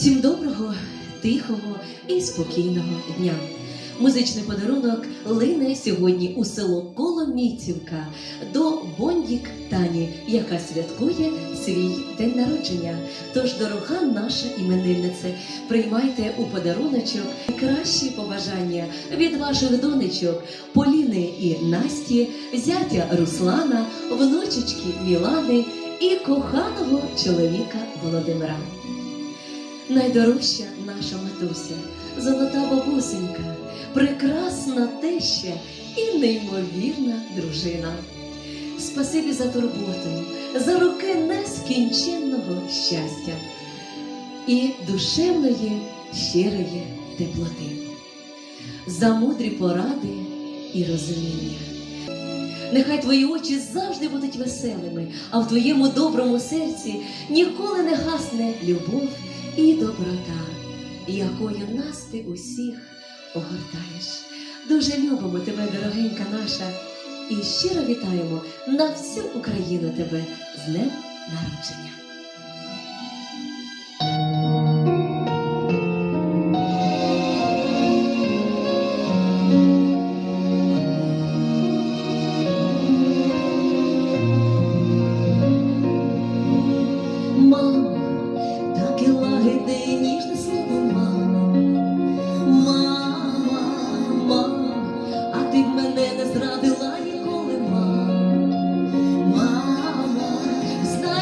Всім доброго, тихого і спокійного дня. Музичний подарунок лине сьогодні у село Коломійцівка до Бондік Тані, яка святкує свій день народження. Тож, дорога наша імениннице, приймайте у подаруночок кращі побажання від ваших донечок Поліни і Насті, зятя Руслана, внучечки Мілани і коханого чоловіка Володимира. Найдорожча наша матуся, золота бабусенька, прекрасна теща і неймовірна дружина. Спасибі за турботу, за роки нескінченного щастя і душевної щирої теплоти, за мудрі поради і розуміння. Нехай твої очі завжди будуть веселими, а в твоєму доброму серці ніколи не гасне любов і доброта, якою нас ти усіх огортаєш. Дуже любимо тебе, дорогенька наша, і щиро вітаємо на всю Україну тебе з днем народження.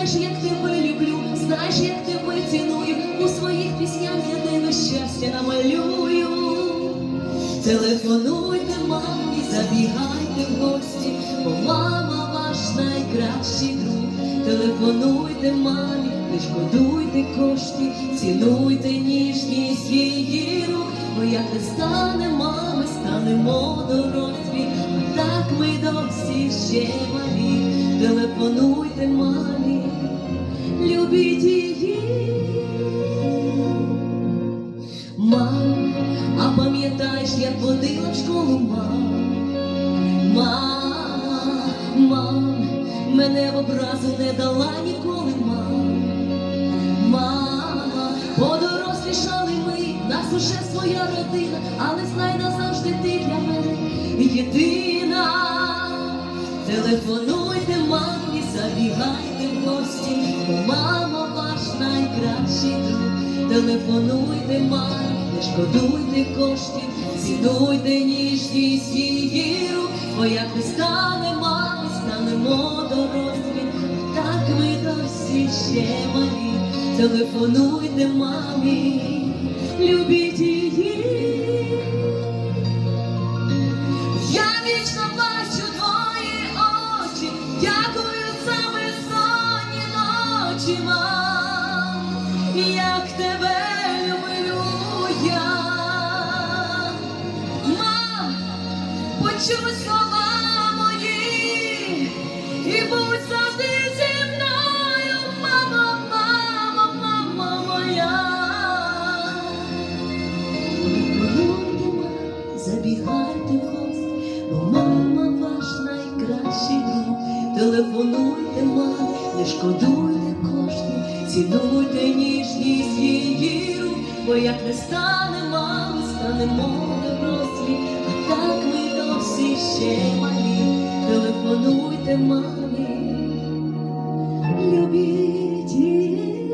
Знаєш, як тебе люблю, знаєш, як тебе ціную, у своїх піснях я тебе щастя намалюю. Телефонуйте мамі, забігайте в гості, бо мама ваш найкращий друг. Телефонуйте мамі, не шкодуйте коштів, цінуйте ніжність її рук, бо як не стане мами, станемо дорослі, а так ми досі ще малі. Телефонуйте мамі, любіть її. Мам, а пам'ятаєш, як водила в школу мам? Мама, мам, мене в образу не дала ніколи мам. Мама, подорослішали ми, нас уже своя родина, але знай назавжди ти для мене єдина. Телефонуйте мамі, забігайте в гості, бо мама ваш найкращий друг. Телефонуйте мамі, не шкодуйте коштів, цінуйте ніжність її рук, бо як не стане мами, станемо дорослі, так ми досі ще малі. Телефонуйте мамі, любіть її. Почуй слова і будь завжди зі мною, мама, мама, мама моя. Забігайте в гості, бо мама ваш найкращий друг. Телефонуйте, мам, не шкодуйте коштів, цінуйте ніжність її рук, бо як не стане мами, станемо дорослі, а так всі ще малі, телефонуйте мамі, любіть її.